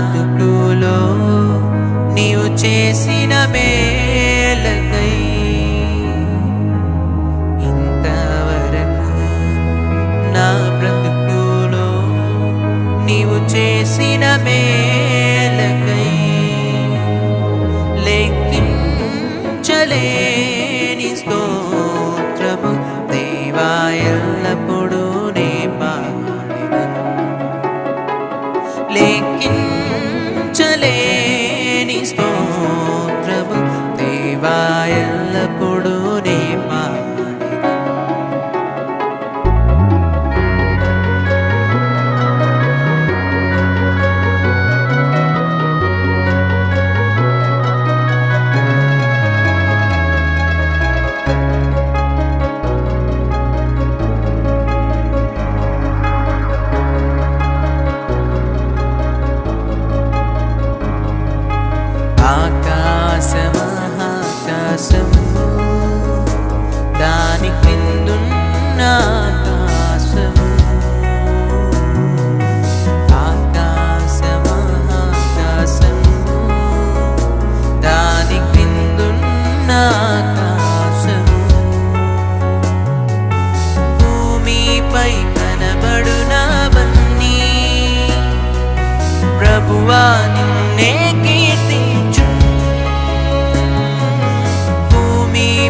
బ్రతుకులో నీవు చేసిన మేలకై ఇంతవరకు నా బ్రతుకులో నీవు చేసిన మేలు say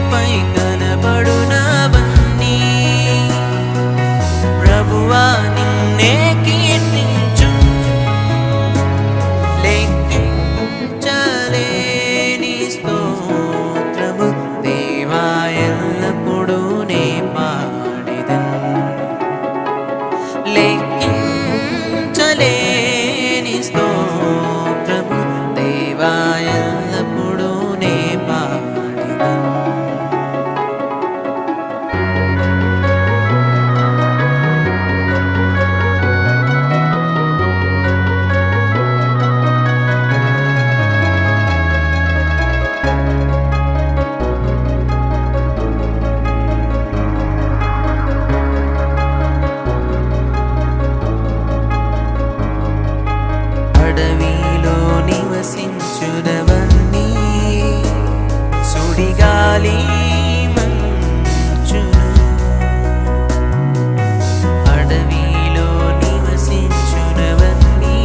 భూమిపై కనబడునవన్నీ ప్రభువా నిన్నే కీర్తించు లెక్కించలేని స్తోత్రము దేవా ఎల్లప్పుడూ నే పాడెదను లెక్కించలేని അലീമൻ അടവിയിലോ നിവസിച്ചുരവൻ നീ.